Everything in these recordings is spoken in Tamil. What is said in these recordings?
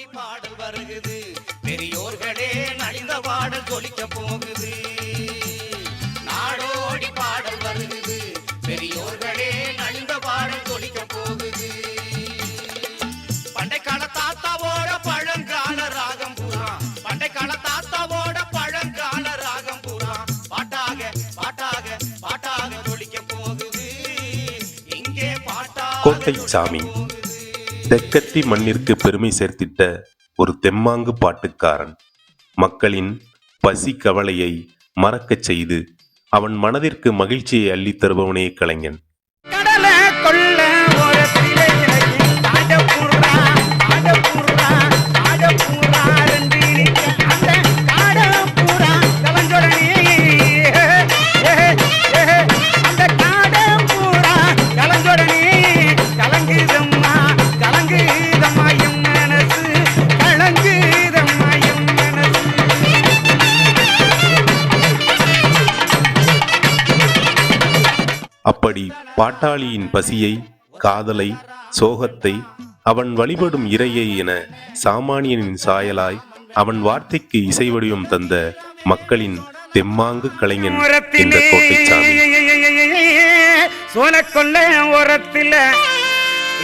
நாடோடி பாடல் வருகுது. பெரியோர்களே நலிந்த பாடல் கொலிக்க போகுது. நாடோடி பாடல் வருகுது. பெரியோர்களே நலிந்த பாடல் கொலிக்க போகுது. பண்டைக்கால தாத்தாவோட பழங்கால ராகம் பூரா. பண்டைக்கால தாத்தாவோட பழங்கால ராகம் பூரா. பாட்டாக பாட்டாக பாட்டாக கொலிக்க போகுது. இங்கே பாட்டாக கோட்டை சாமி தெக்கத்தி மண்ணிற்கு பெருமை சேர்த்திட்ட ஒரு தெம்மாங்கு பாட்டுக்காரன். மக்களின் பசி கவலையை மறக்கச் செய்து அவன் மனதிற்கு மகிழ்ச்சியை அள்ளித் தருபவனே கலைஞன். கடல கொள்ள பாட்டாளியின் பசியை காதலை சோகத்தை அவன் வழிபடும் இறையை என சாமானியனின் சாயலாய் அவன் வார்த்தைக்கு இசை வடிவம் தந்த மக்களின் தெம்மாங்கு கலைஞன் இந்த கோட்டைச்சாமி. சோனக்கொல்ல ஓரத்தில்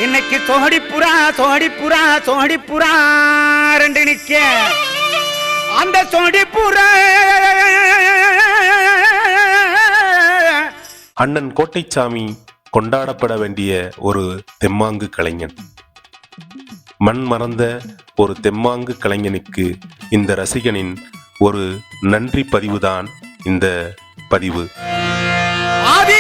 இன்னைக்கு தோடிப்புறா தோடிப்புறா தோடிப்புறா ரெண்டு நிக்க. அந்த தோடிப்புறா அண்ணன் கோட்டைச்சாமி கொண்டாடப்பட வேண்டிய ஒரு தெம்மாங்கு கலைஞன். மண் மறந்த ஒரு தெம்மாங்கு கலைஞனுக்கு இந்த ரசிகனின் ஒரு நன்றி பதிவுதான் இந்த பதிவு. ஆதி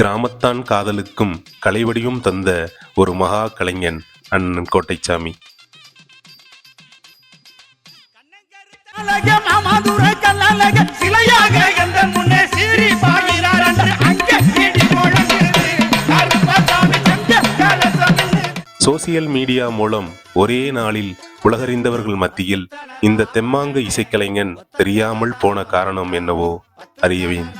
கிராமத்தான் காதலுக்கும் கலைவடியும் தந்த ஒரு மகா கலைஞன் அண்ணன் கோட்டைச்சாமி. சோசியல் மீடியா மூலம் ஒரே நாளில் உலகறிந்தவர்கள் மத்தியில் இந்த தெம்மாங்கு இசைக்கலைஞன் தெரியாமல் போன காரணம் என்னவோ அறியவேன்.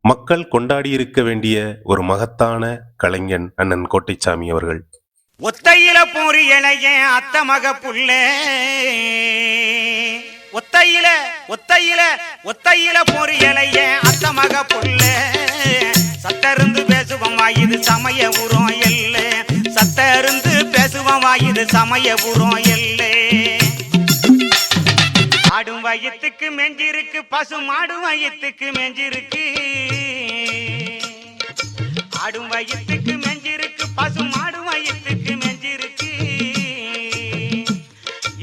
மக்கள் கொண்டாடியிருக்க வேண்டிய ஒரு மகத்தான கலைஞன் அண்ணன் கோட்டைச்சாமி அவர்கள். ஒத்தையில பொறியலைய அத்த மக புள்ளே. ஒத்தையில ஒத்தையில ஒத்தையில பொறியலைய அத்த மக புள்ளே. சத்தருந்து பேசுவோம் வாயுது சமய உரம் எல்ல சத்தருந்து பேசுவோம் வாயுது சமய உரம் எல்ல ஆடும் வயிற்றுக்கு மெஞ்சிருக்கு பசு மாடும் வயிற்றுக்கு மெஞ்சிருக்கு. ஆடும் வயிற்றுக்கு மெஞ்சிருக்கு பசு மாடும் வயிற்றுக்கு மெஞ்சிருக்கு.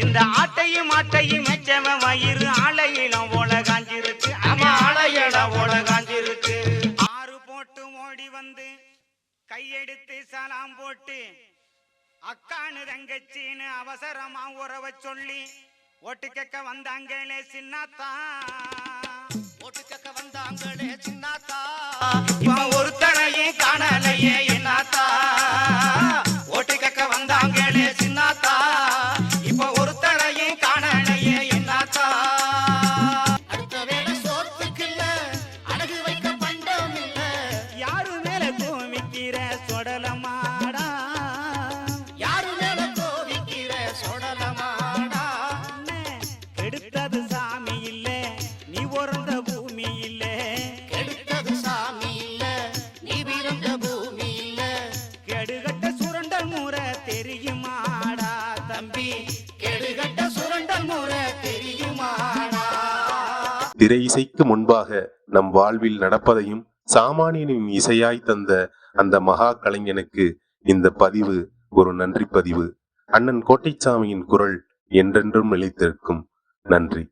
இந்த ஆட்டையும் ஆட்டையும் மெச்சவன் வயிறு ஆலையிலம் ஓல காஞ்சிருக்கு ஆமா ஆலையிடம் ஓல காஞ்சிருக்கு ஆறு போட்டு ஓடி வந்து கையெடுத்து சலாம் போட்டு அக்கானு தங்கச்சின்னு அவசரமா உறவை சொல்லி ஓட்டு கேட்க வந்தாங்களே சின்னத்தா. ஓட்டு கேட்க வந்தாங்களே சின்னாத்தா. இவன் ஒருத்தனையும் காணலையே என்னாத்தா. திரை இசைக்கு முன்பாக நம் வாழ்வில் நடப்பதையும் சாமானியனின் இசையாய் தந்த அந்த மகா கலைஞனுக்கு இந்த பதிவு ஒரு நன்றி பதிவு. அண்ணன் கோட்டைச்சாமியின் குரல் என்றென்றும் நிலைத்திருக்கும். நன்றி.